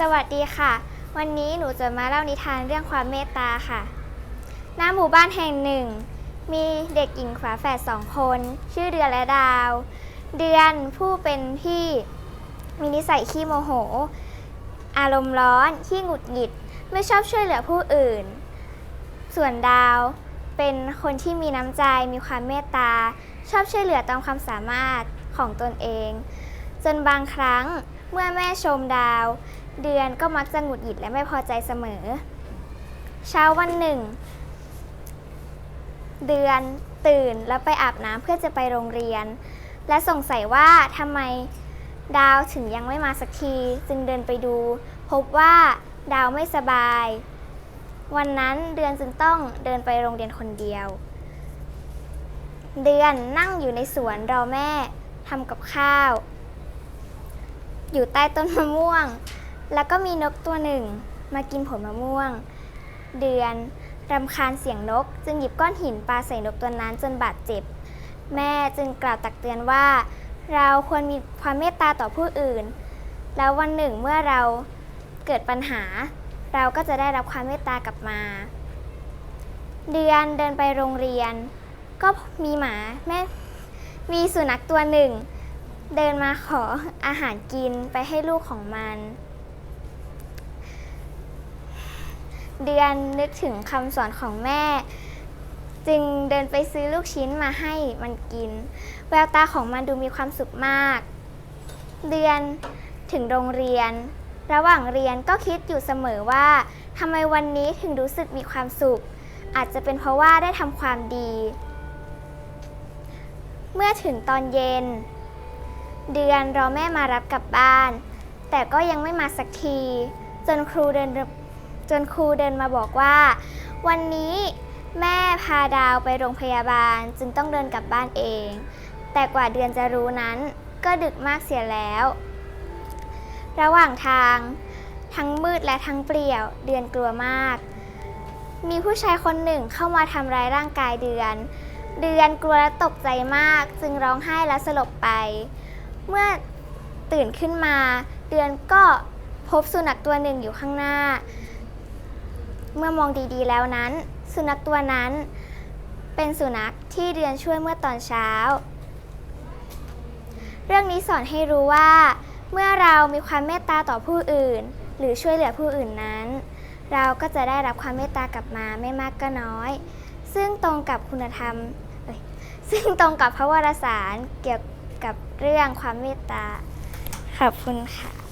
สวัสดีค่ะ วันนี้หนูจะมาเล่านิทานเรื่องความเมตตาค่ะ ณ หมู่บ้านแห่งหนึ่ง มีเด็กหญิงฝาแฝดสองคน ชื่อเดือนและดาว เดือนผู้เป็นพี่มีนิสัยขี้โมโห อารมณ์ร้อนขี้หงุดหงิด ไม่ชอบช่วยเหลือผู้อื่น ส่วนดาวเป็นคนที่มีน้ำใจมีความเมตตา ชอบช่วยเหลือตามความสามารถของตนเอง จนบางครั้งเมื่อแม่ชมดาว เดือนก็มักจะหงุดหงิดและไม่พอใจเสมอ เช้าวันหนึ่ง เดือนตื่นแล้วไปอาบน้ำเพื่อจะไปโรงเรียน และสงสัยว่าทำไมดาวถึงยังไม่มาสักที จึงเดินไปดู พบว่าดาวไม่สบาย วันนั้นเดือนจึงต้องเดินไปโรงเรียนคนเดียว เดือนนั่งอยู่ในสวนรอแม่ทำกับข้าว อยู่ใต้ต้นมะม่วง แล้วก็มีนกตัวหนึ่ง มากินผลมะม่วง เดือนรำคาญเสียงนก จึงหยิบก้อนหินปาใส่นกตัวนั้นจนบาดเจ็บ แม่จึงกล่าวตักเตือนว่า เราควรมีความเมตตาต่อผู้อื่น แล้ววันหนึ่งเมื่อเราเกิดปัญหา เราก็จะได้รับความเมตตากลับมา เดือนเดินไปโรงเรียน ก็มีหมาแม่มีสุนัขตัวหนึ่ง เดินมาขออาหารกินไปให้ลูกของมัน เดือนนึกถึงคำสอนของแม่ จึงเดินไปซื้อลูกชิ้นมาให้มันกิน แววตาของมันดูมีความสุขมาก เดือนถึงโรงเรียน ระหว่างเรียนก็คิดอยู่เสมอว่าทำไมวันนี้ถึงรู้สึกมีความสุข อาจจะเป็นเพราะว่าได้ทำความดี เมื่อถึงตอนเย็น เดือนรอแม่มารับกลับบ้าน แต่ก็ยังไม่มาสักที จนครูเดิน จนครูเดินมาบอกว่า วันนี้แม่พาดาวไปโรงพยาบาลจึงต้องเดินกลับบ้านเอง แต่กว่าเดือนจะรู้นั้นก็ดึกมากเสียแล้ว ระหว่างทาง ทั้งมืดและทั้งเปลี่ยว เดือนกลัวมาก มีผู้ชายคนหนึ่งเข้ามาทำร้ายร่างกายเดือน เดือนกลัวและตกใจมาก จึงร้องไห้และสลบไป เมื่อตื่นขึ้นมา เดือนก็พบสุนัขตัวหนึ่งอยู่ข้างหน้า เมื่อมองดีๆ แล้วนั้น สุนัขตัวนั้น เป็นสุนัขที่เดือนช่วยเมื่อตอนเช้า เรื่องนี้สอนให้รู้ว่า เมื่อเรามีความเมตตาต่อผู้อื่น หรือช่วยเหลือผู้อื่นนั้น เราก็จะได้รับความเมตตากลับมาไม่มากก็น้อย ซึ่งตรงกับคุณธรรม ซึ่งตรงกับพระวรสารเกี่ยวกับเรื่องความเมตตาขอบคุณค่ะ